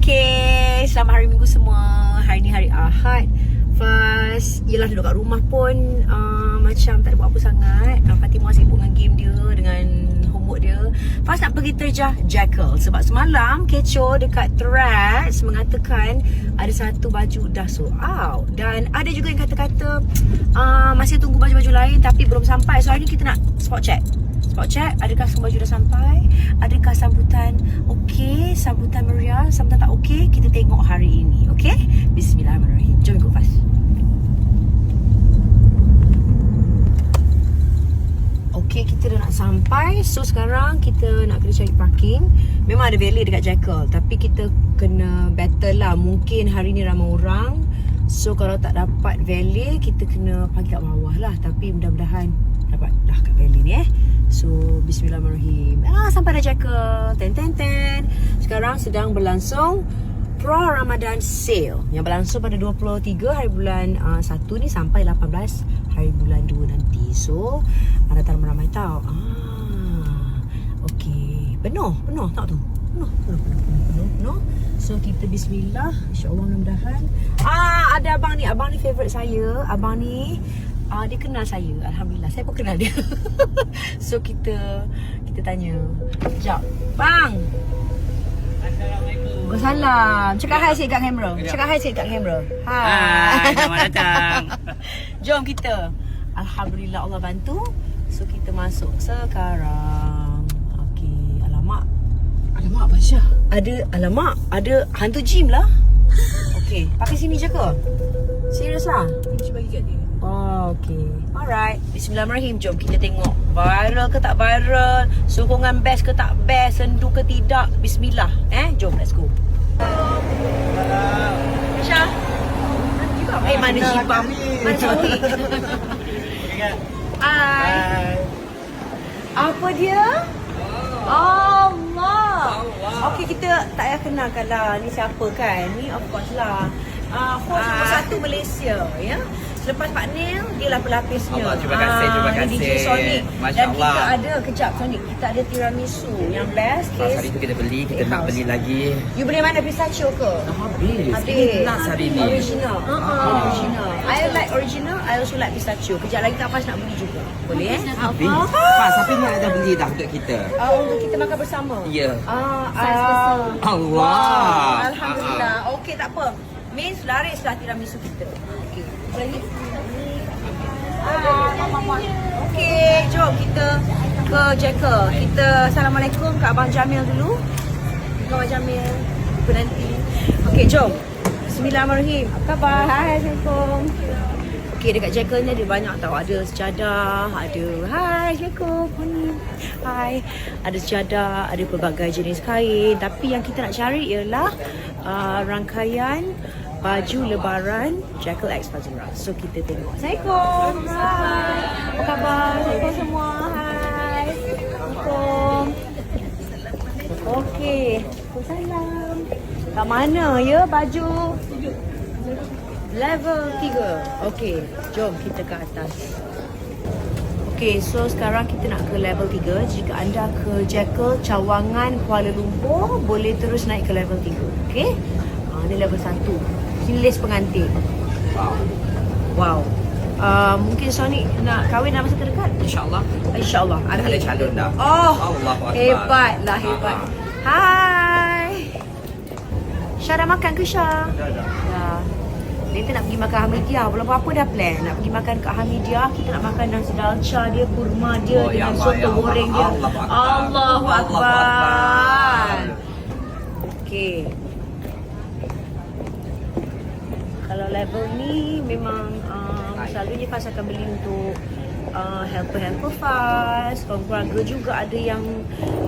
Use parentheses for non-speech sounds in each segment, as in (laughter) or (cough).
Okay, selamat hari minggu semua. Hari ni hari Ahad. Fas, yelah duduk kat rumah pun uh, macam tak ada buat apa sangat. Uh, Fatimah sibuk dengan game dia, dengan homework dia. Fas nak pergi terjah Jackal sebab semalam kecoh dekat threads mengatakan ada satu baju dah sold out. Dan ada juga yang kata-kata uh, masih tunggu baju-baju lain tapi belum sampai. So hari ni kita nak spot check. Spot check adakah semua baju dah sampai? Adakah sambutan okey? Sambutan meriah? Sambutan tak okey? Kita tengok hari ini, okey? Bismillahirrahmanirrahim. Jom ikut Fas. Okey, kita dah nak sampai. So sekarang kita nak kena cari parking. Memang ada valet dekat Jackal, tapi kita kena battle lah. Mungkin hari ni ramai orang. So kalau tak dapat valet, kita kena parking kat bawah lah. Tapi mudah-mudahan dapat dah kat valet ni eh. So bismillahirrahmanirrahim. Ah sampai dah Jackal. Ten ten ten. Sekarang sedang berlangsung Pro Ramadan Sale yang berlangsung pada 23 hari bulan uh, 1 ni sampai 18 hari bulan 2 nanti. So, ada tak ramai tau. Ah. Okey. Penuh, penuh tak tu? Penuh, penuh, penuh, penuh, penuh, penuh. So, kita bismillah. InsyaAllah mudah-mudahan. Ah, ada abang ni. Abang ni favourite saya. Abang ni Ah, dia kenal saya. Alhamdulillah. Saya pun kenal dia. (laughs) so kita kita tanya. Sekejap. Bang. Waalaikumsalam. Cakap hi sikit kat kamera. Cakap hi sikit kat kamera. Hai. Hai, (laughs) selamat datang. Jom kita. Alhamdulillah Allah bantu. So kita masuk sekarang. Okey, alamak. Alamak, Basya. Ada alamak, ada hantu gym lah. Okey, pakai sini je ke? Serius lah. Cuba bagi kat okay. Alright. Bismillahirrahmanirrahim. Jom kita tengok. Viral ke tak viral? Sokongan best ke tak best? Sendu ke tidak? Bismillah. Eh, jom let's go. Syah. Eh, mana Jibam? Mana Zoe? (laughs) Hai. Apa dia? Allah. Okey, kita tak payah kenalkan lah. Ni siapa kan? Ni of course lah. Uh, host nombor Ah. satu Malaysia. Ya. Selepas Pak Neil, dia lah pelapisnya. Allah, terima kasih, terima Ah, DJ kasih. Sonic. Masya Dan kita Allah. ada, kejap Sonic. Kita ada tiramisu yang best. Pas Case. hari tu kita beli, kita nak beli lagi. You beli mana pistachio ke? Habis. Habis. Ini nuts hari ni. Original. Uh -huh. Ah. Original. I like original. I also like pistachio. Kejap lagi tak pas nak beli juga. Boleh eh? Habis. Pas, tapi ni ada beli dah untuk kita. Ah, untuk kita makan bersama. Ya. Ah, ah. Allah. Wow, Alhamdulillah. Okey, tak apa. Means larislah tiramisu kita. Ke Jacker. Kita Assalamualaikum ke Abang Jamil dulu. Ke Abang Jamil. Jumpa nanti. Okey, jom. Bismillahirrahmanirrahim. Apa khabar? Hai, Assalamualaikum. Okey, dekat Jacker ni ada banyak tau. Ada sejadah, ada hai, Assalamualaikum. Hai. Ada sejadah, ada pelbagai jenis kain. Tapi yang kita nak cari ialah uh, rangkaian baju lebaran Jackal X Fazura. So kita tengok. Assalamualaikum. Hai. Apa khabar? Assalamualaikum semua. Hai. Assalamualaikum. Okey. Waalaikumsalam. Kat mana ya baju? Level 3. Okey, jom kita ke atas. Okey, so sekarang kita nak ke level 3. Jika anda ke Jekyll, Cawangan, Kuala Lumpur, boleh terus naik ke level 3. Okey? Uh, ni level 1. Sini list pengantin. Wow. Wow. Uh, mungkin Sonic nak kahwin dalam masa terdekat? InsyaAllah. InsyaAllah. Dah ada calon dah. Oh, Allahu Akbar. hebatlah, hebat. Ah, Hai. Syah dah makan ke Syah? Dah, dah. Ya. Kita nak pergi makan Hamidiah. Belum apa-apa dah plan. Nak pergi makan kat Hamidiah. Kita nak makan nasi dalca dia, kurma dia Oh, ya dengan Allah, soto ya Allah. goreng dia. Allahu Akbar. Allahu Allahu Akbar. Akbar. Okey. Kalau level ni memang um, selalunya Fas akan beli untuk uh, helper-helper Fas. Orang keluarga juga ada yang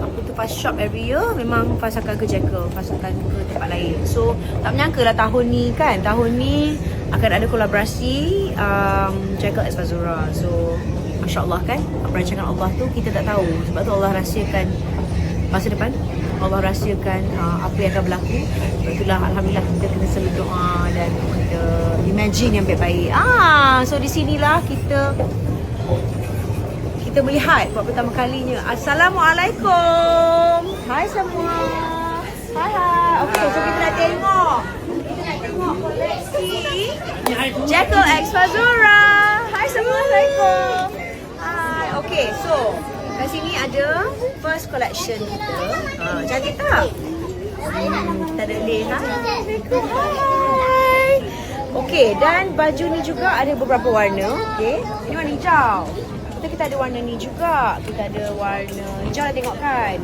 apa tu Fas shop every year. Memang Fas akan ke Jekyll. Fas akan ke tempat lain. So tak menyangka lah tahun ni kan. Tahun ni akan ada kolaborasi um, Jekyll X Fazura. So Masya Allah kan Perancangan Allah tu kita tak tahu Sebab tu Allah rahsiakan Masa depan Allah rahsiakan uh, apa yang akan berlaku itulah Alhamdulillah kita kena selalu doa Dan kita imagine yang baik-baik ah, So di sinilah kita Kita melihat buat pertama kalinya Assalamualaikum Hai semua Hai hai Okay, so. Kita nak tengok koleksi Jekyll X Fazura. Hai semua, Assalamualaikum. Hai. Okay, so kat sini ada first collection kita. Ha, cantik tak? Hmm, kita ada Leila. Assalamualaikum. Hai. Okay, dan baju ni juga ada beberapa warna. Okay, ini warna hijau. Kita kita ada warna ni juga. Kita ada warna hijau dah tengok kan?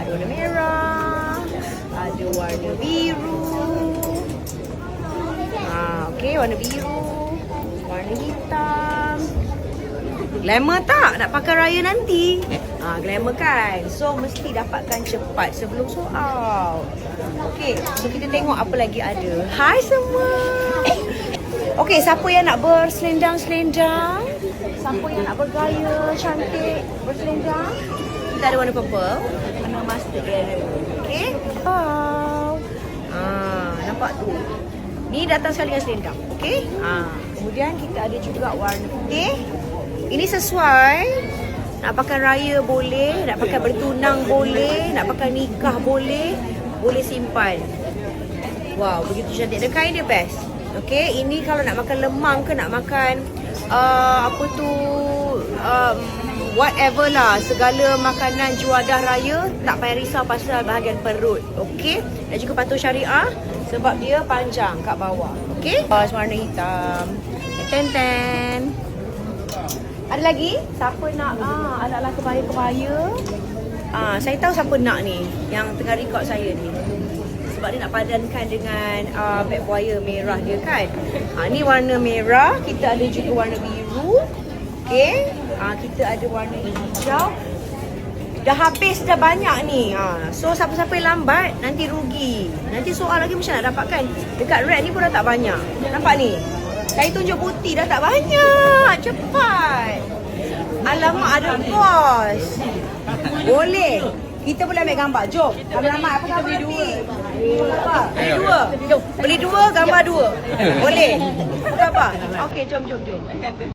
Ada warna merah. Ada warna biru. Ha, okay, warna biru. Warna hitam. Glamour tak? Nak pakai raya nanti. Ha, glamour kan? So, mesti dapatkan cepat sebelum sold out. Okay, so kita tengok apa lagi ada. Hai semua. Okay, siapa yang nak berselendang-selendang? Siapa yang nak bergaya cantik berselendang? Kita ada warna purple. Warna mustard yellow. Okay. Wow. Ah, nampak tu. Ni datang sekali dengan selendang. Okay. Ah, kemudian kita ada juga warna putih. Ini sesuai nak pakai raya boleh, nak pakai bertunang boleh, nak pakai nikah boleh, boleh simpan. Wow, begitu cantik. Dan kain dia best. Okay, ini kalau nak makan lemang ke nak makan uh, apa tu um, whatever lah segala makanan juadah raya tak payah risau pasal bahagian perut. Okay, dan juga patuh syariah sebab dia panjang kat bawah. Okay, uh, warna hitam. Ten ten. Ada lagi? Siapa nak ah ala-ala kebaya-kebaya? Ah, saya tahu siapa nak ni yang tengah record saya ni. Sebab dia nak padankan dengan uh, back wire merah dia kan. Ha, ni warna merah, kita ada juga warna biru. Okay. Ha, kita ada warna hijau. Dah habis dah banyak ni. Ha, so siapa-siapa yang lambat nanti rugi. Nanti soal lagi macam nak dapatkan. Dekat red ni pun dah tak banyak. Nampak ni? Saya tunjuk putih dah tak banyak. Cepat. Alamak ada bos. Boleh. Kita boleh ambil gambar. Jom. Ramai-ramai. Apa beli dua? Apa? Beli dua. Jom. Beli dua, gambar dua. Boleh. Berapa? Okey, jom, jom, jom.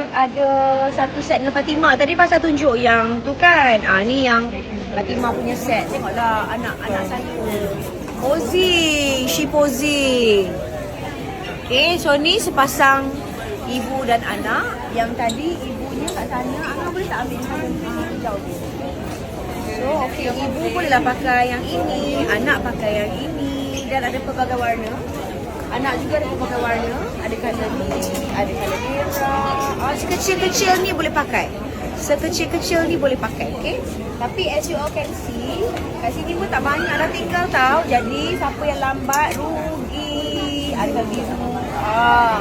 Yang ni ada satu set dengan Fatimah. Tadi pasal tunjuk yang tu kan. Ah ni yang Fatimah punya set. Tengoklah anak-anak saya. Posing, she posing. Okay, so ni sepasang ibu dan anak. Yang tadi ibunya kat sana. Anak boleh tak ambil tu? So, okay, ibu bolehlah pakai yang ini. Anak pakai yang ini. Dan ada pelbagai warna. Anak juga ada pelbagai warna. Ada colour ni, ada merah, uh, sekecil-kecil ni boleh pakai. Sekecil-kecil ni boleh pakai, okay? Tapi as you all can see, kat sini pun tak banyak dah tinggal tau. Jadi siapa yang lambat rugi. Ada biru. Ah,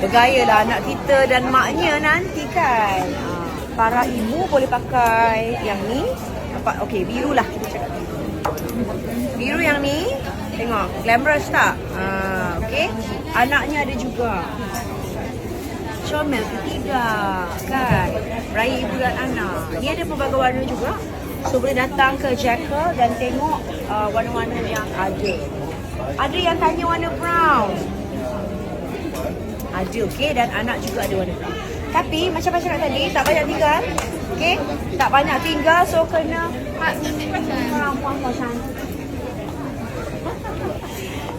bergaya lah anak kita dan maknya nanti kan. Ah, para ibu boleh pakai yang ni. Okay, biru lah kita cakap. Biru yang ni Tengok Glamorous tak? Ah, okay Anaknya ada juga Comel ke tidak? Kan? Raya ibu dan anak Ni ada pelbagai warna juga So boleh datang ke Jekyll Dan tengok uh, warna-warna yang ada Ada yang tanya warna brown ada okey dan anak juga ada warna brown. Tapi macam cakap tadi tak banyak tinggal. Okey? Tak banyak tinggal so kena puan-puan cantik.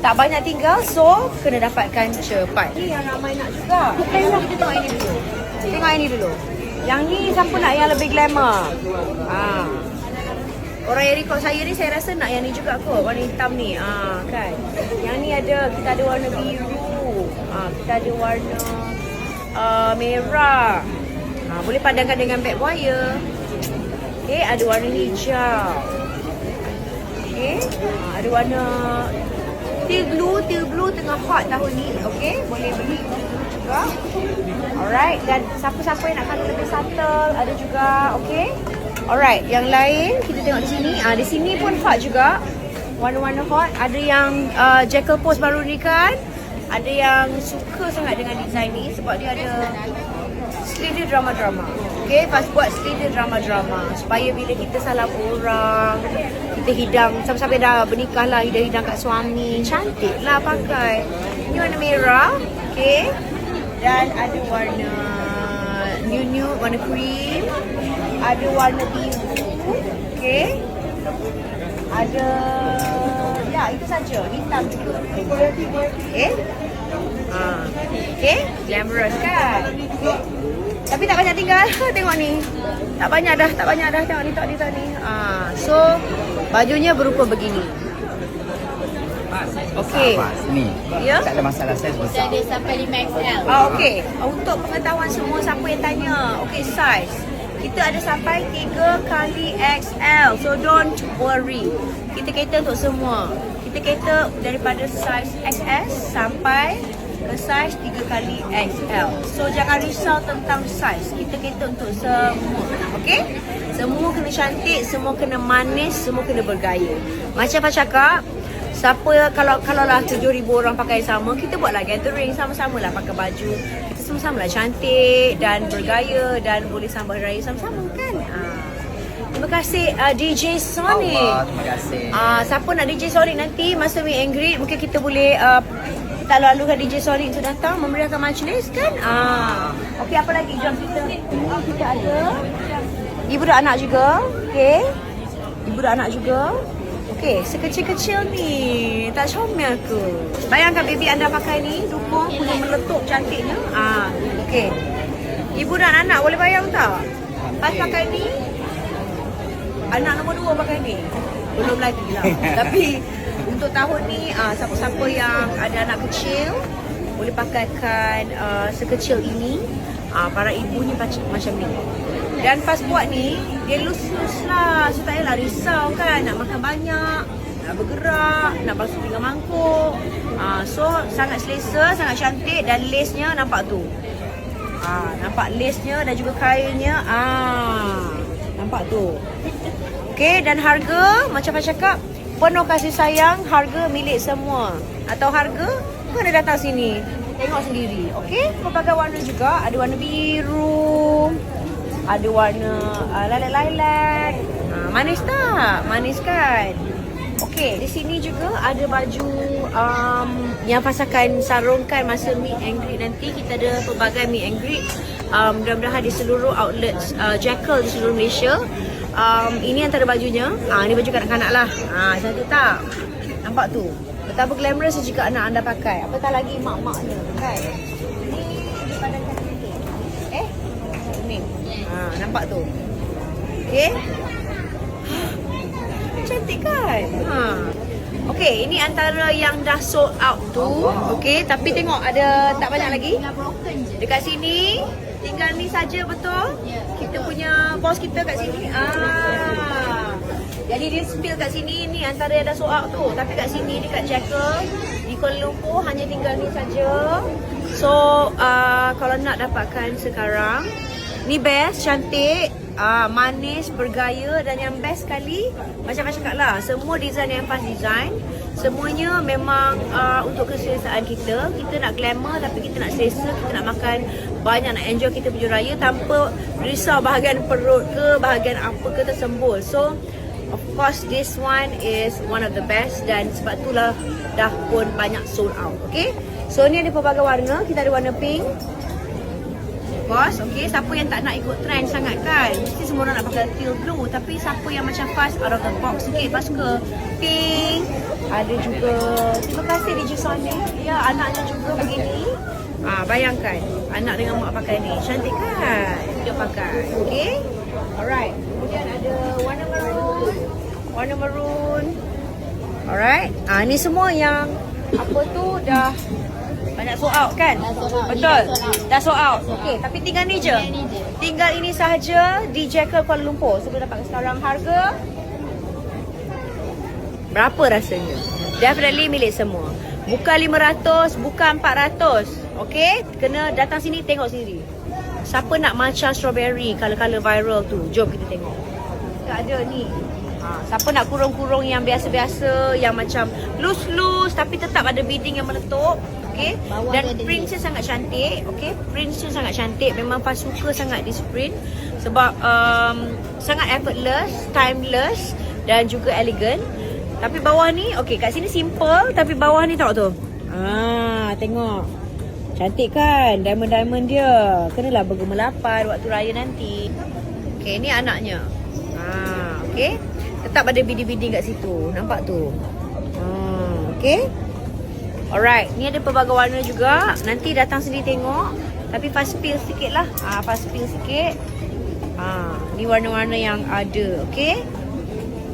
Tak banyak tinggal so kena dapatkan cepat. Ni yang ramai nak juga. Tengok kita tengok ini dulu. Tengok ini dulu. Yang ni siapa nak yang lebih glamour? Ha. Orang yang record saya ni saya rasa nak yang ni juga kot Warna hitam ni ah kan Yang ni ada Kita ada warna biru ah, Kita ada warna uh, Merah ah, Boleh padangkan dengan back wire Okay ada warna hijau Okay ah, Ada warna Teal blue Teal blue tengah hot tahun ni Okay Boleh beli juga Alright Dan siapa-siapa yang nak colour lebih subtle Ada juga Okay Alright, yang lain kita tengok di sini. Ah di sini pun hot juga. Warna-warna hot. Ada yang uh, Jackal Post baru ni kan. Ada yang suka sangat dengan design ni sebab dia ada sleeve drama-drama. Okay, pas buat sleeve drama-drama supaya bila kita salam orang, kita hidang. Sampai-sampai dah bernikah lah, hidang-hidang kat suami. Cantik lah pakai. Ini warna merah, okay. Dan ada warna new-new, warna cream. Ada warna biru okey. Ada ya itu saja. Hitam juga. Okey. Ha okey. Glamorous kan? Okay. tapi tak banyak tinggal. (laughs) Tengok ni. Tak banyak dah tak banyak dah. Tengok ni tengok ni tengok ni. Ha so bajunya berupa begini Okey. Ni. Ya? Tak ada masalah saiz besar. Ada sampai 5XL. Ah, okey. Untuk pengetahuan semua siapa yang tanya. Okey, size. Kita ada sampai 3 kali XL. So don't worry. Kita cater untuk semua. Kita cater daripada size XS sampai ke size 3 kali XL. So jangan risau tentang size. Kita cater untuk semua. Okey? Semua kena cantik, semua kena manis, semua kena bergaya. Macam apa cakap, Siapa kalau kalau lah 7000 orang pakai sama, kita buatlah gathering sama-sama lah pakai baju. Kita sama-sama lah cantik dan bergaya dan boleh sambut raya sama-sama kan. Ha. Terima kasih uh, DJ Sonic. Allah, terima kasih. Ah, siapa nak DJ Sonic nanti masa and greet mungkin kita boleh uh, kita lalukan DJ Sonic untuk datang memberikan majlis kan? Ah. Okey apa lagi jom kita. Ah, kita ada ibu dan anak juga. Okey. Ibu dan anak juga. Okey, sekecil-kecil ni. Tak comel ke? Bayangkan baby anda pakai ni, dukung punya meletup cantiknya. Ah, okey. Ibu dan anak boleh bayang tak? Pas pakai ni, anak nombor dua pakai ni. Belum lagi lah. (laughs) Tapi untuk tahun ni, ah, siapa-siapa yang ada anak kecil, boleh pakaikan uh, sekecil ini. Ah, para ibu ni macam, macam ni. Dan pas buat ni, dia lus-lus lah. So tak payahlah risau kan. Nak makan banyak, nak bergerak, nak basuh pinggan mangkuk. Ah, so sangat selesa, sangat cantik dan lace-nya nampak tu. Ah, nampak lace-nya dan juga kainnya. Ah, nampak tu. Okey, dan harga macam saya cakap, penuh kasih sayang, harga milik semua. Atau harga, kau ada datang sini. Tengok sendiri. Okey, pelbagai warna juga. Ada warna biru, ada warna uh, lilac-lilac. Uh, manis tak? Manis kan? Okey, di sini juga ada baju um, yang pasakan sarungkan masa meet and greet nanti. Kita ada pelbagai meet and greet. Um, mudah-mudahan di seluruh outlet uh, Jackal di seluruh Malaysia. Um, ini antara bajunya. Ah, ini baju kanak-kanak lah. Ah, cantik tak? Nampak tu? Betapa glamorous jika anak anda pakai. Apatah lagi mak-maknya, kan? Nampak tu. Okey? Cantik kan? Ha. Okay, ini antara yang dah sold out tu. Okay, tapi tengok ada tak banyak lagi. Dekat sini tinggal ni saja betul? Kita punya bos kita kat sini. Ah. Jadi dia spill kat sini ni antara yang dah sold out tu. Tapi kat sini dekat Jackal di Kuala Lumpur hanya tinggal ni saja. So uh, kalau nak dapatkan sekarang ni best, cantik, uh, manis, bergaya dan yang best sekali macam saya cakap lah semua design yang fast design semuanya memang uh, untuk keselesaan kita. Kita nak glamour tapi kita nak selesa kita nak makan banyak nak enjoy kita punya raya tanpa risau bahagian perut ke bahagian apa ke tersembul. So of course this one is one of the best dan sebab itulah dah pun banyak sold out okay? So ni ada pelbagai warna. Kita ada warna pink Bos, okay, siapa yang tak nak ikut trend sangat kan? Mesti semua orang nak pakai teal blue. Tapi siapa yang macam fast out of the box? Sikit Lepas suka pink. Ada juga Terima kasih DJ Sonic Ya, anaknya juga begini. Ah, Bayangkan Anak dengan mak pakai ni. Cantik kan? Dia pakai Okay Alright Kemudian ada warna maroon. Warna maroon. Alright ah, Ni semua yang Apa tu dah banyak sold out kan? Dah sold out. Betul. Dah sold out. Dah sold out. Sold Okey, tapi tinggal ni je. Tinggal ini sahaja di Jackal Kuala Lumpur. So, boleh dapatkan sekarang harga berapa rasanya? Definitely milik semua. Bukan 500, bukan 400. Okey? Kena datang sini tengok sendiri. Siapa nak matcha strawberry color-color viral tu? Jom kita tengok. Tak ada ni. Ha, siapa nak kurung-kurung yang biasa-biasa yang macam loose-loose tapi tetap ada beading yang meletup okey? Dan print dia sangat cantik okey? Print dia sangat cantik. Memang Faz suka sangat this print. Sebab um, sangat effortless timeless dan juga elegant. Tapi bawah ni okey kat sini simple tapi bawah ni tengok tu. Ah tengok. Cantik kan? Diamond-diamond dia. Kenalah bergemerlapan waktu raya nanti. Okey ni anaknya. Ah okey? Tetap ada biding-biding kat situ. Nampak tu? Ah okey Alright, ni ada pelbagai warna juga. Nanti datang sendiri tengok. Tapi fast peel sikit lah. Ah, fast peel sikit. Ah, ni warna-warna yang ada, okay?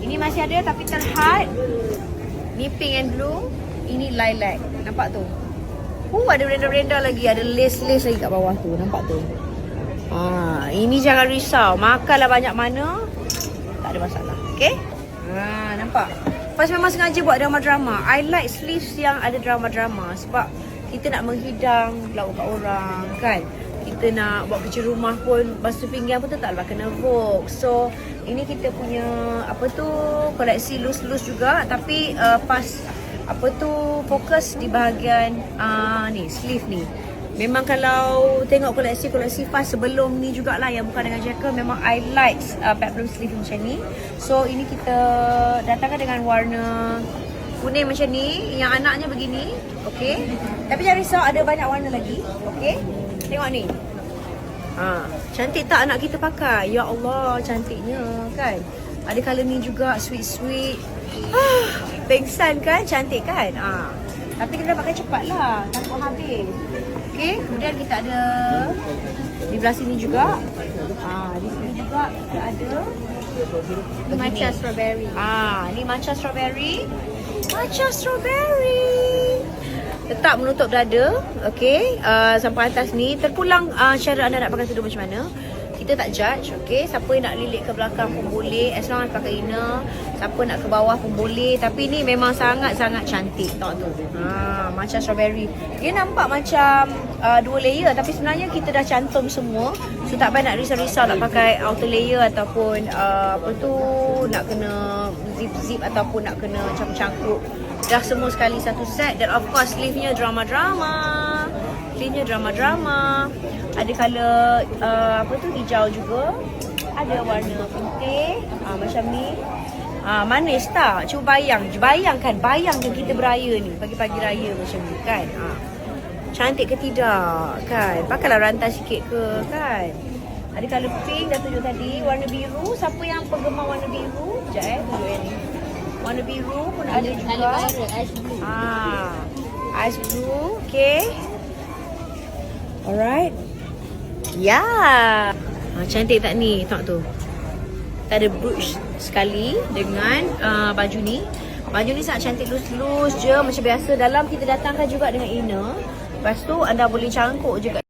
Ini masih ada tapi terhad. Ni pink and blue. Ini lilac. Nampak tu? Oh, ada renda-renda lagi. Ada lace-lace lagi kat bawah tu. Nampak tu? Ah, ini jangan risau. Makanlah banyak mana. Tak ada masalah. Okay? Ah, nampak? Pas memang sengaja buat drama-drama. I like sleeves yang ada drama-drama sebab kita nak menghidang lauk kat orang kan. Kita nak buat kerja rumah pun basuh pinggan pun tetaplah kena vogue. So, ini kita punya apa tu koleksi loose-loose juga tapi uh, pas apa tu fokus di bahagian uh, ni sleeve ni. Memang kalau tengok koleksi-koleksi fast sebelum ni jugalah yang bukan dengan jacket memang I like uh, peplum sleeve macam ni. So ini kita datangkan dengan warna kuning macam ni yang anaknya begini. Okay. Tapi jangan risau ada banyak warna lagi. Okay. Tengok ni. Ha, cantik tak anak kita pakai? Ya Allah, cantiknya kan. Ada colour ni juga sweet-sweet. (sighs) Pengsan kan? Cantik kan? Ah. Tapi kita pakai cepat lah. Takut habis. Okay, kemudian kita ada di belah sini juga. Ah, di sini juga kita ada begini. Matcha strawberry. Ah, ni matcha strawberry. Matcha strawberry. Tetap menutup dada, okey. Uh, sampai atas ni terpulang uh, cara anda nak pakai tudung macam mana. Kita tak judge, okey. Siapa nak lilit ke belakang pun boleh as long as pakai inner. Siapa nak ke bawah pun boleh, tapi ni memang sangat-sangat cantik tengok tu. Ha, macam strawberry. Dia nampak macam uh, dua layer tapi sebenarnya kita dah cantum semua. So tak payah nak risau-risau nak pakai outer layer ataupun uh, apa tu nak kena zip-zip ataupun nak kena cangkuk-cangkuk. Dah semua sekali satu set dan of course sleeve-nya drama-drama. Sleeve-nya drama-drama. Ada colour uh, apa tu hijau juga. Ada warna putih uh, macam ni. Ah manis tak? Cuba bayang. Bayangkan, bayangkan kita beraya ni. Pagi-pagi raya macam ni kan. Ah. Cantik ke tidak kan? Pakailah rantai sikit ke kan? Ada colour pink dah tunjuk tadi. Warna biru. Siapa yang penggemar warna biru? Sekejap eh. Tunjuk yang ni. Warna biru pun ada Ada juga. ice blue. Ah, ice blue, okay. Alright. Ya. Ah, cantik tak ni? Tengok tu. Tak ada brooch sekali dengan uh, baju ni. Baju ni sangat cantik loose-loose je macam biasa. Dalam kita datangkan juga dengan inner. Lepas tu anda boleh cangkuk je kat